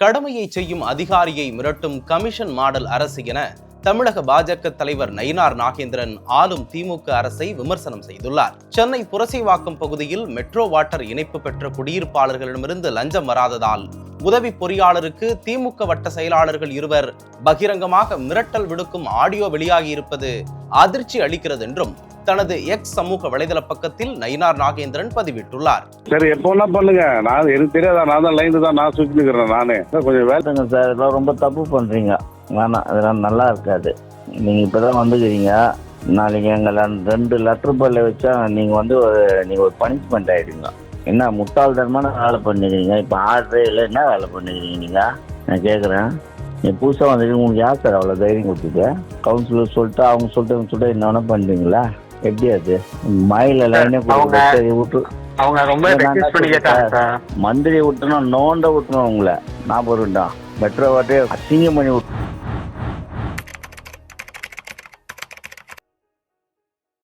கடமையை செய்யும் அதிகாரியை மிரட்டும் கமிஷன் மாடல் அரசு என தமிழக பாஜக தலைவர் நயினார் நாகேந்திரன் ஆளும் திமுக அரசை விமர்சனம் செய்துள்ளார். சென்னை புரசைவாக்கம் பகுதியில் மெட்ரோ வாட்டர் இணைப்பு பெற்ற குடியிருப்பாளர்களிடமிருந்து லஞ்சம் வராததால் உதவி பொறியாளருக்கு திமுக வட்ட செயலாளர்கள் இருவர் பகிரங்கமாக மிரட்டல் விடுக்கும் ஆடியோ வெளியாகி இருப்பது அதிர்ச்சி அளிக்கிறது என்றும் தனது எக்ஸ் சமூக வலைதள பக்கத்தில் நயினார் நாகேந்திரன் பதிவிட்டுள்ளார். சரி எப்போனா பண்ணுங்க. நான் எனக்கு தெரியாதா? நான் தான் லைன் தான் நான் சுற்றி நிற்கிறேன் நானு. கொஞ்சம் வேலை வேண்டாங்க சார் இதெல்லாம் ரொம்ப தப்பு பண்ணுறீங்க வேணாம் இதெல்லாம் நல்லா இருக்காது. நீங்கள் இப்போ தான் வந்துக்கிறீங்க. நாளைக்கு எங்களை ரெண்டு லெட்டர் பல்ல வச்சா நீங்கள் வந்து ஒரு நீங்கள் ஒரு பனிஷ்மெண்ட் ஆகிடுங்க என்ன முட்டாள்தனமான வேலை பண்ணிக்கிறீங்க? இப்போ ஆர்டரே இல்லை என்ன வேலை பண்ணிக்கிறீங்க நீங்கள் நான் கேட்குறேன் நீ புதுசாக வந்துட்டு உங்களுக்கு யார் சார் அவ்வளோ தைரியம் கொடுத்துட்டு? கவுன்சிலர் சொல்லிட்டு அவங்க சொல்லிட்டு சொல்லிட்டு என்ன வேணா பண்ணுறீங்களா எப்படி அது? மயில லைனே விட்டு அவங்க ரொம்ப நான் ரெக்வஸ்ட் பண்ணி கேட்டாங்க மந்திரி விட்டணும் நோண்ட விட்டணும் உங்களை. ஞாபகம் இருக்கட்டும் மெட்ரோ வாட்டே அசிங்கம் பண்ணி விட்டு